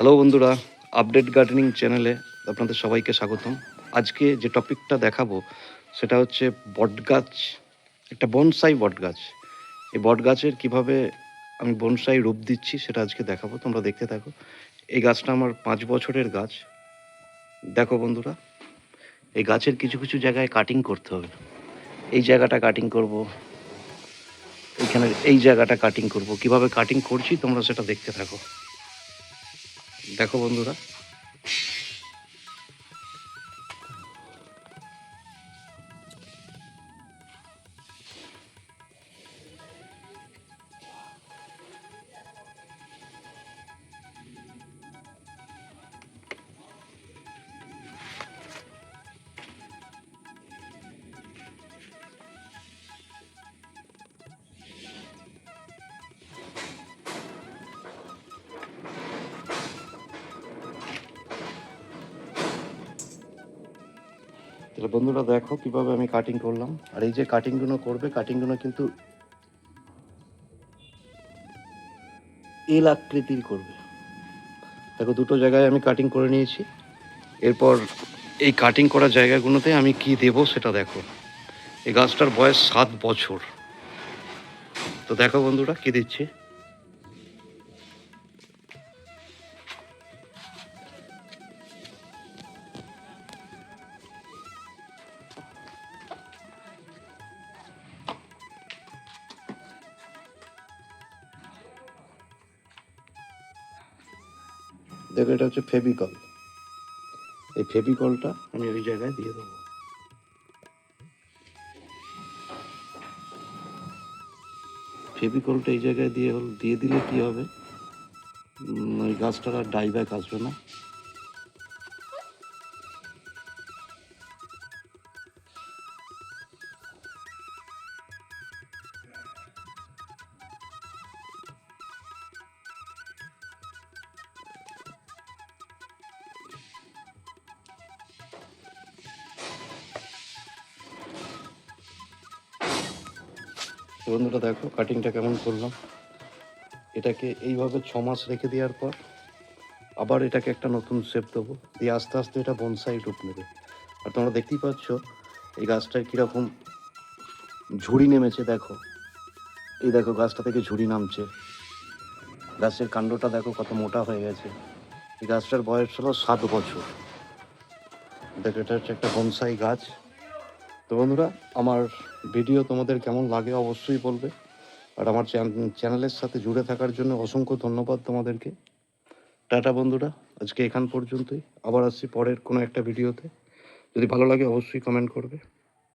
Hello বন্ধুরা। Update gardening চ্যানেলে আপনাদের সবাইকে স্বাগতম। আজকে যে টপিকটা দেখাবো, সেটা হচ্ছে বটগাছ, একটা বনসাই বটগাছ। এই বটগাছের কীভাবে আমি বনসাই রূপ দিচ্ছি, সেটা আজকে দেখাবো। তোমরা দেখতে থাকো। এই গাছটা আমার পাঁচ বছরের গাছ। দেখো বন্ধুরা, এই গাছের কিছু কিছু জায়গায় কাটিং করতে হবে। এই জায়গাটা কাটিং করব। এইখানে এই জায়গাটা কাটিং করব। কীভাবে কাটিং করছি, তোমরা সেটা দেখতে থাকো। দেখো বন্ধুরা। তাহলে বন্ধুরা দেখো কীভাবে আমি কাটিং করলাম। আর এই যে কাটিংগুলো করবে কাটিংগুলো কিন্তু এল আকৃতির করবে। দেখো দুটো জায়গায় আমি কাটিং করে নিয়েছি। এরপর এই কাটিং করা জায়গাগুলোতে আমি কি দেব সেটা দেখো। এই গাছটার বয়স সাত বছর। তো দেখো বন্ধুরা কি দিচ্ছি? দেখো, এটা হচ্ছে ফেবিকল এই ফেবিকলটা আমি ওই জায়গায় দিয়ে দেবো। ফেবিকলটা এই জায়গায় দিয়ে হল দিয়ে দিলে কি হবে? ওই গাছটার আর ডাইব্যাক আসবে না। তো বন্ধুরা দেখো কাটিংটা কেমন করলাম এটাকে এইভাবে ছ মাস রেখে দেওয়ার পর আবার এটাকে একটা নতুন শেপ দেবো। দিয়ে আস্তে আস্তে এটা বনসাই রূপ নেবে। আর তোমরা দেখতেই পাচ্ছ, এই গাছটার কীরকম ঝুড়ি নেমেছে, দেখো। এই দেখো, গাছটা থেকে ঝুড়ি নামছে। গাছের কাণ্ডটা দেখো, কত মোটা হয়ে গেছে। এই গাছটার বয়স হলো সাত বছর। দেখো, এটা হচ্ছে একটা বনসাই গাছ। তো বন্ধুরা, আমার ভিডিও তোমাদের কেমন লাগে অবশ্যই বলবে। আর আমার চ্যান- চ্যানেলের সাথে জুড়ে থাকার জন্য অসংখ্য ধন্যবাদ তোমাদেরকে। টাটা বন্ধুরা, আজকে এখান পর্যন্তই। আবার আসছি পরের কোনো একটা ভিডিওতে। যদি ভালো লাগে অবশ্যই কমেন্ট করবে।